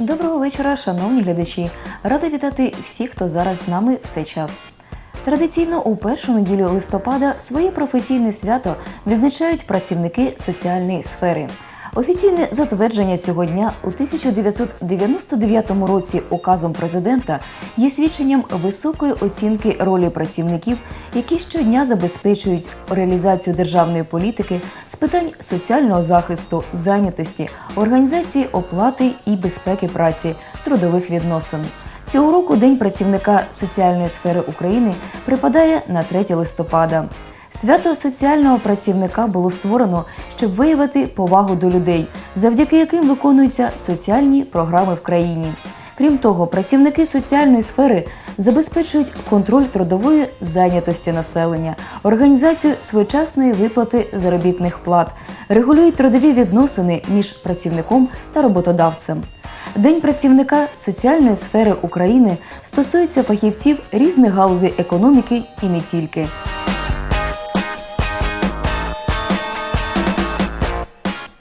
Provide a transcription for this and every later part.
Доброго вечора, шановні глядачі. Рада вітати всіх, хто зараз з нами в цей час. Традиційно у першу неділю листопада своє професійне свято відзначають працівники соціальної сфери. Офіційне затвердження цього дня у 1999 році указом президента є свідченням високої оцінки ролі працівників, які щодня забезпечують реалізацію державної політики з питань соціального захисту, зайнятості, організації оплати і безпеки праці, трудових відносин. Цього року День працівника соціальної сфери України припадає на 3 листопада. Свято соціального працівника було створено, щоб виявити повагу до людей, завдяки яким виконуються соціальні програми в країні. Крім того, працівники соціальної сфери забезпечують контроль трудової зайнятості населення, організацію своєчасної виплати заробітних плат, регулюють трудові відносини між працівником та роботодавцем. День працівника соціальної сфери України стосується фахівців різних галузей економіки і не тільки.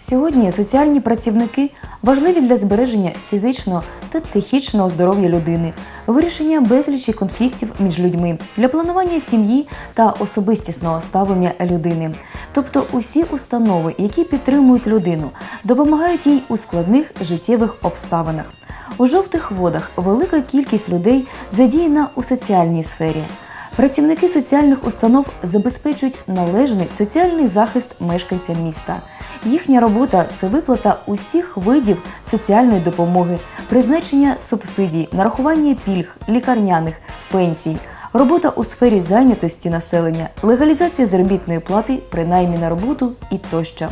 Сьогодні соціальні працівники важливі для збереження фізичного та психічного здоров'я людини, вирішення безлічі конфліктів між людьми, для планування сім'ї та особистісного ставлення людини. Тобто усі установи, які підтримують людину, допомагають їй у складних життєвих обставинах. У жовтих водах велика кількість людей задіяна у соціальній сфері. Працівники соціальних установ забезпечують належний соціальний захист мешканцям міста. Їхня робота це виплата усіх видів соціальної допомоги, призначення субсидій, нарахування пільг, лікарняних, пенсій, робота у сфері зайнятості населення, легалізація заробітної плати, принаймні на роботу і тощо.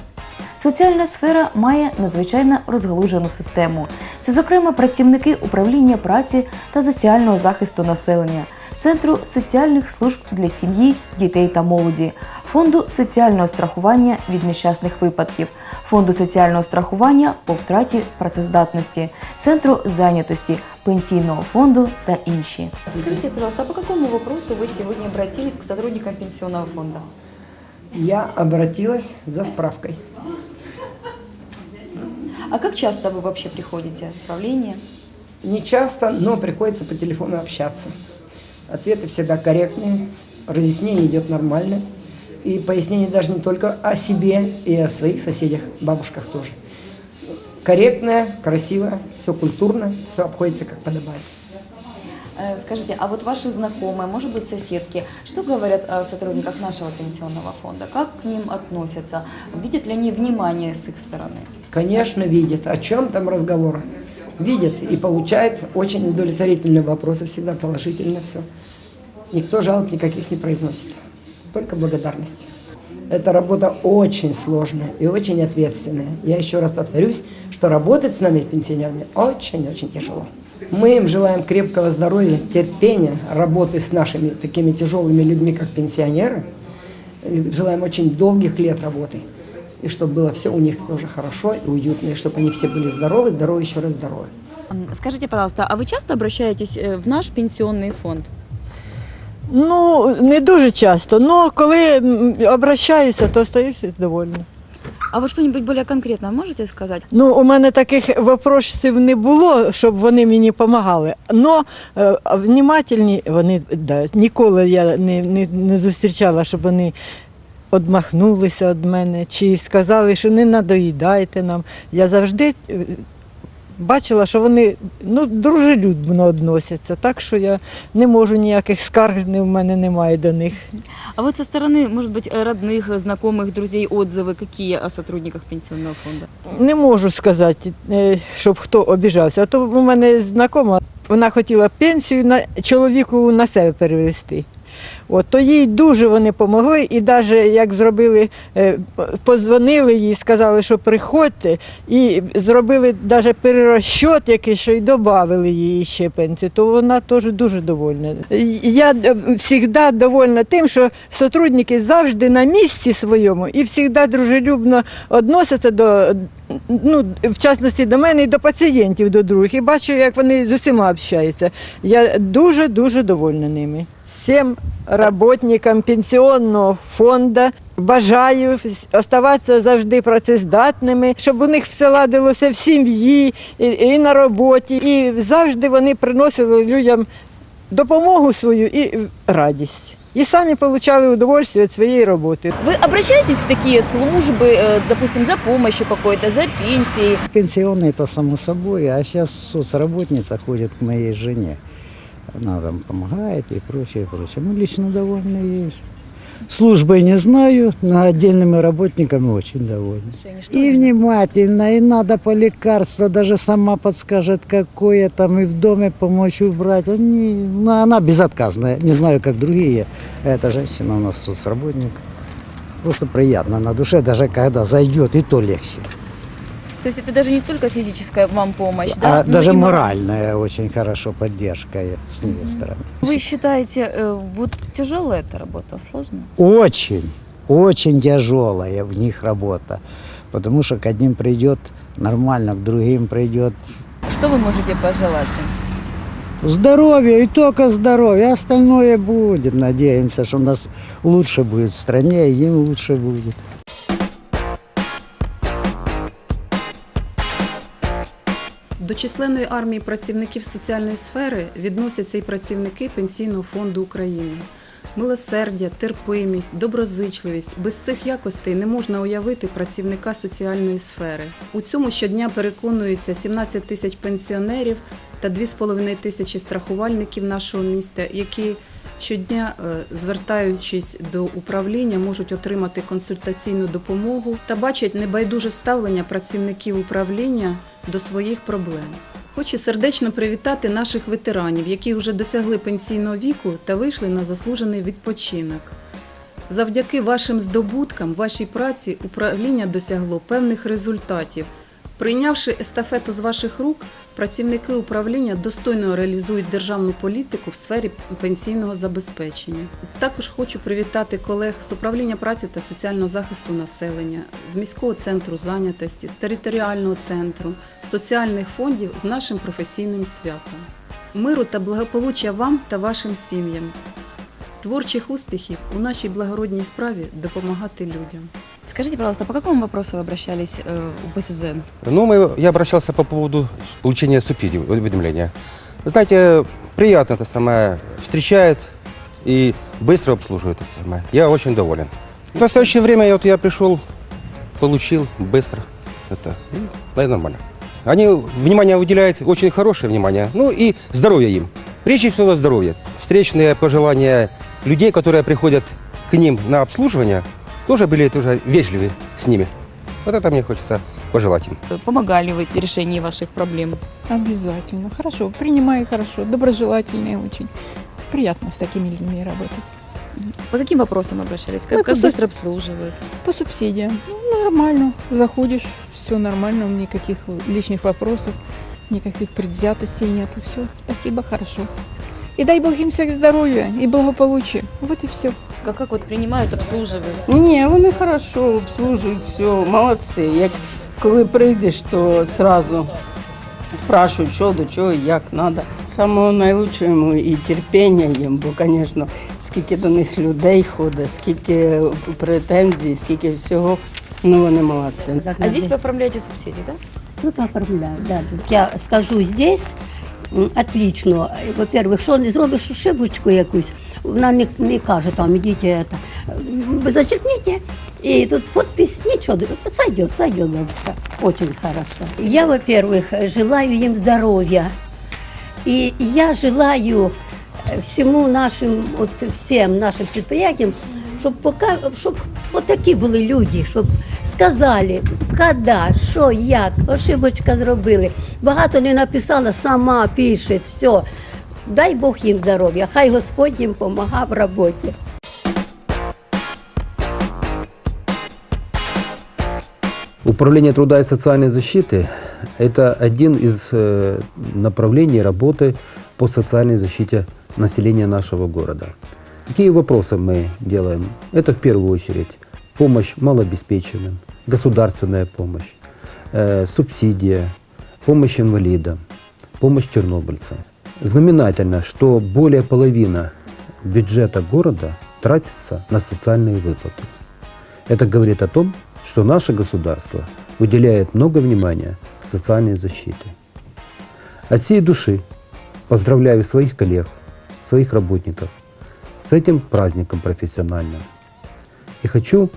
Соціальна сфера має надзвичайно розгалужену систему. Це, зокрема, працівники управління праці та соціального захисту населення, Центру соціальних служб для сім'ї, дітей та молоді, фонду соціального страхування від нещасних випадків, фонду соціального страхування по втраті працездатності, центру зайнятості, пенсійного фонду та інші. Скажите, пожалуйста, а по какому вопросу вы сегодня обратились к сотрудникам пенсионного фонда? Я обратилась за справкой. А как часто вы вообще приходите в правление? Не часто, но приходится по телефону общаться. Ответы всегда корректные, разъяснение идет нормально. И пояснение даже не только о себе и о своих соседях, бабушках тоже. Корректное, красиво, все культурно, все обходится как подобает. Э, Скажите, а вот ваши знакомые, может быть, соседки, что говорят о сотрудниках нашего пенсионного фонда? Как к ним относятся? Видят ли они внимание с их стороны? Конечно, видит. О чем там разговор? Видит и получает очень удовлетворительные вопросы, всегда положительно все. Никто жалоб никаких не произносит, только благодарности. Эта работа очень сложная и очень ответственная. Я еще раз повторюсь, что работать с нами, пенсионерами, очень-очень тяжело. Мы им желаем крепкого здоровья, терпения, работы с нашими такими тяжелыми людьми, как пенсионеры. И Желаем очень долгих лет работы. И чтобы было все у них тоже хорошо и уютно, и чтобы они все были здоровы, здоровы, еще раз здоровы. М, Скажите, пожалуйста, а вы часто обращаетесь э, в наш пенсионный фонд? Ну, не дуже часто, але коли м, обращаюся, то стаюся довольна. А вот что-нибудь более конкретно можете сказать? Ну, у мене таких вопросів не було, щоб вони мені допомагали. Но е, внімательні вони да, ніколи я не, не, не зустрічала, щоб вони одмахнулися від мене чи сказали, що не надоїдайте нам. Я завжди е, бачила, що вони ну, дружелюбно відносяться, так що я не можу ніяких скарг ні в мене немає до них. А вот со стороны, может быть, э, родных, э, знакомых, друзей отзывы какие о сотрудниках пенсионного фонда? Не можу сказати, е, щоб хто обіжався. А то у мене знакома, вона хотіла пенсію на чоловіку на себе перевести. От, то їй дуже вони допомогли, і навіть як зробили, е, позвонили їй, сказали, що приходьте, і зробили навіть перерозчот якийсь, що й додали їй ще пенсію, то вона теж дуже довольна. Я завжди довольна тим, що сотрудники завжди на місці своєму і завжди дружелюбно відносяться до, ну, в частності до мене і до пацієнтів, до других. І бачу, як вони з усіма общаються. Я дуже-дуже довольна ними всім работникам пенсіонного фонду бажаю оставатися завжди працездатними, щоб у них все ладилося в сім'ї і, і на роботі, і завжди вони приносили людям допомогу свою і радість. І самі отримали удовольствие від своєї роботи. Вы обращаетесь в такие службы, э, допустим, за помощью какой-то, за пенсией? Пенсионные это само собой, а сейчас соцработница ходит к моей жене. Она там помогает и прочее, прочее. Мы лично довольны ей. Службой не знаю, но отдельными работниками очень довольны. И внимательно, и надо по лекарству, даже сама подскажет, какое там, и в доме помочь убрать. Они, ну, она безотказная, не знаю, как другие. Эта женщина у нас соцработник. Просто приятно на душе, даже когда зайдет, и то легче. То есть это даже не только физическая вам помощь, да? А но даже и мораль- моральная очень хорошо поддержка с ее стороны. Вы считаете, э, вот тяжелая эта работа, сложно? Очень, очень тяжелая в них работа. Потому что к одним придет нормально, к другим придет Что вы можете пожелать им? здоровье, и только здоровье, остальное будет. Надеемся, что у нас лучше будет в стране, и им лучше будет. Численної армії працівників соціальної сфери відносяться і працівники Пенсійного фонду України. Милосердя, терпимість, доброзичливість без цих якостей не можна уявити працівника соціальної сфери. У цьому щодня переконуються 17 тисяч пенсіонерів та 2,5 тисячі страхувальників нашого міста, які щодня, е, звертаючись до управління, можуть отримати консультаційну допомогу та бачать небайдуже ставлення працівників управління до своїх проблем. Хочу сердечно привітати наших ветеранів, які вже досягли пенсійного віку та вийшли на заслужений відпочинок. Завдяки вашим здобуткам, вашій праці управління досягло певних результатів. Прийнявши естафету з ваших рук, працівники управління достойно реалізують державну політику в сфері пенсійного забезпечення. Також хочу привітати колег з управління праці та соціального захисту населення, з міського центру зайнятості, з територіального центру, соціальних фондів з нашим професійним святом. Миру та благополуччя вам та вашим сім'ям. Творчих успіхів у нашій благородній справі допомагати людям. Скажите, пожалуйста, по какому вопросу вы обращались э, у ПСЗН? Ну, мы, я обращался по поводу получения субсидий, уведомления. Вы знаете, приятно это самое, встречает и быстро обслуживает это самое. Я очень доволен. В настоящее время я, вот, я пришел, получил быстро это, да, нормально. Они внимание уделяют, очень хорошее внимание, ну и здоровье им. Прежде всего здоровье. Встречные пожелания людей, которые приходят к ним на обслуживание, тоже были тоже вежливы с ними. Вот это мне хочется пожелать им. Помогали вы в решении ваших проблем? Обязательно. Хорошо. Принимает хорошо. Доброжелательные очень. Приятно с такими людьми работать. По каким вопросам обращались? Как, Мы как быстро обслуживают? По субсидиям. Ну, нормально. Заходишь, все нормально, никаких лишних вопросов, никаких предвзятостей нету. Все. Спасибо, хорошо. И дай Бог им всех здоровья и благополучия. Вот и все. Как, как вот принимают, обслуживают? Ні, вони хорошо обслужують все, молодці. Як коли прийдеш, то одразу спрашують, що до чого, як треба. Самого найлучшого і терпіння їм, бо, звісно, скільки до них людей ходить, скільки претензій, скільки всього. Ну вони молодці. А здесь вы оформляете субсидии, да? Тут оформляю, да. Тут я скажу здесь. м, Отлично. Во-первых, що не зробиш ошибочку якусь, вона не, не каже там, ідіть, это, м, ви зачеркните, і тут подпись, нічого, сойдет, сойдет, бабушка. Очень хорошо. Я, во-первых, желаю им здоровья. И я желаю э, всему нашим, вот всем нашим предприятиям, щоб пока, щоб отакі були люди, щоб сказали, коли, що, як, ошибочка зробили. Багато не написала, сама пише, все. Дай Бог їм здоров'я, хай Господь їм допомагав в роботі. Управление труда и социальной защиты – это один из э, направлений работы по социальной защите населения нашего города. Какие вопросы мы делаем? Это в первую очередь помощь малообеспеченным, государственная помощь, э, субсидия, помощь инвалидам, помощь чернобыльцам. Знаменательно, что более половины бюджета города тратится на социальные выплаты. Это говорит о том, что наше государство уделяет много внимания социальной защите. От всей души поздравляю своих коллег, своих работников с этим праздником профессиональным. И хочу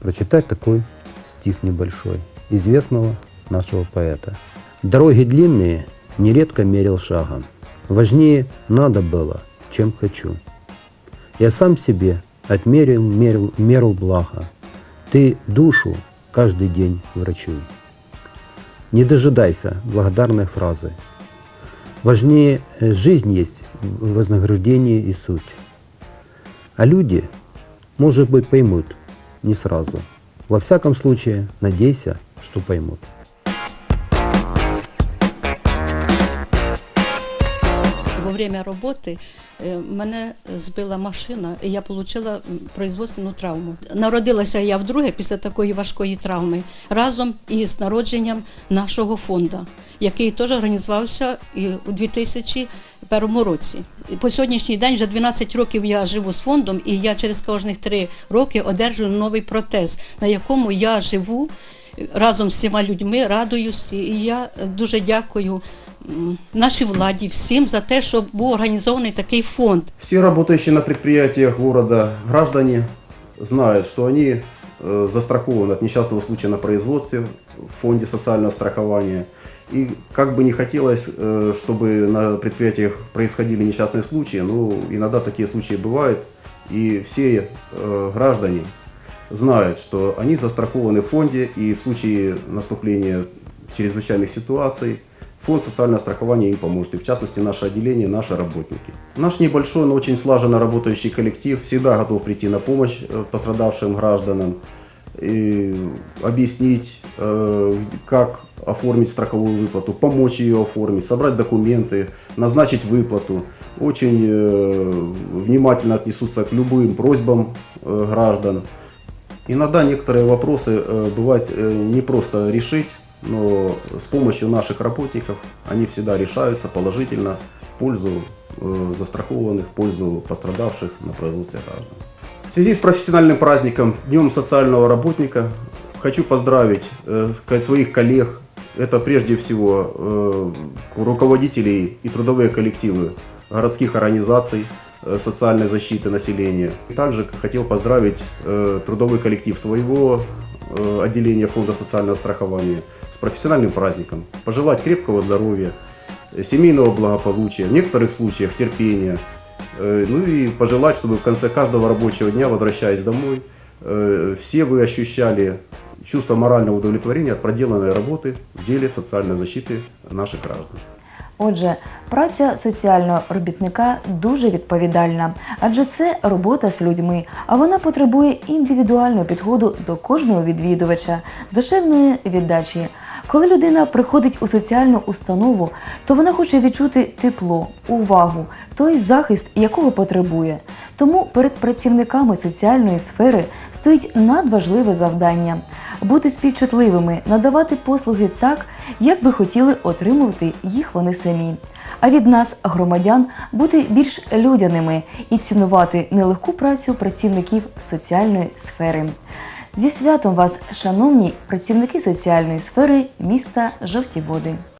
прочитать такой стих небольшой известного нашего поэта. Дороги длинные нередко мерил шагом. Важнее надо было, чем хочу. Я сам себе отмерил мерил, меру блага. Ты душу каждый день врачуй. Не дожидайся благодарной фразы. Важнее э, жизнь есть в вознаграждении и суть. А люди, может быть, поймут не сразу. Во всяком случае, надейся, что поймут. Во время роботи е, мене збила машина, і я отримала производственну травму. Народилася я вдруге після такої важкої травми разом із народженням нашого фонду, який теж організувався у 2001 році. По сьогоднішній день вже 12 років я живу з фондом, і я через кожних 3 роки одержую новий протез, на якому я живу разом з всіма людьми, радуюсь. І я дуже дякую нашій владі, всім за те, що був організований такий фонд. Все работающие на предприятиях города граждане знают, что они э, застрахованы от несчастного случая на производстве в фонде социального страхования. И как бы не хотелось, э, чтобы на предприятиях происходили несчастные случаи, но иногда такие случаи бывают, и все э, граждане знают, что они застрахованы в фонде, и в случае наступления чрезвычайных ситуаций фонд социального страхования им поможет, и в частности наше отделение, наши работники. Наш небольшой, но очень слаженно работающий коллектив всегда готов прийти на помощь э, пострадавшим гражданам, и объяснить, э, как оформить страховую выплату, помочь ее оформить, собрать документы, назначить выплату. Очень э, внимательно отнесутся к любым просьбам э, граждан. Иногда некоторые вопросы э, бывает э, не просто решить, но с помощью наших работников они всегда решаются положительно в пользу э, застрахованных, в пользу пострадавших на производстве граждан. В связи с профессиональным праздником, Днем социального работника, хочу поздравить э, своих коллег, это прежде всего э, руководителей и трудовые коллективы городских организаций э, социальной защиты населения. Также хотел поздравить э, трудовой коллектив своего э, отделения Фонда социального страхования с профессиональным праздником. Пожелать крепкого здоровья, семейного благополучия, в некоторых случаях терпения. Э, Ну и пожелать, чтобы в конце каждого рабочего дня, возвращаясь домой, э, все вы ощущали чувство морального удовлетворения от проделанной работы в деле социальной защиты наших граждан. Отже, праця соціального робітника дуже відповідальна, адже це робота з людьми, а вона потребує індивідуального підходу до кожного відвідувача, душевної віддачі. Коли людина приходить у соціальну установу, то вона хоче відчути тепло, увагу, той захист, якого потребує. Тому перед працівниками соціальної сфери стоїть надважливе завдання бути співчутливими, надавати послуги так, як би хотіли отримувати їх вони самі. А від нас, громадян, бути більш людяними і цінувати нелегку працю працівників соціальної сфери. Зі святом вас, шановні працівники соціальної сфери міста Жовті Води.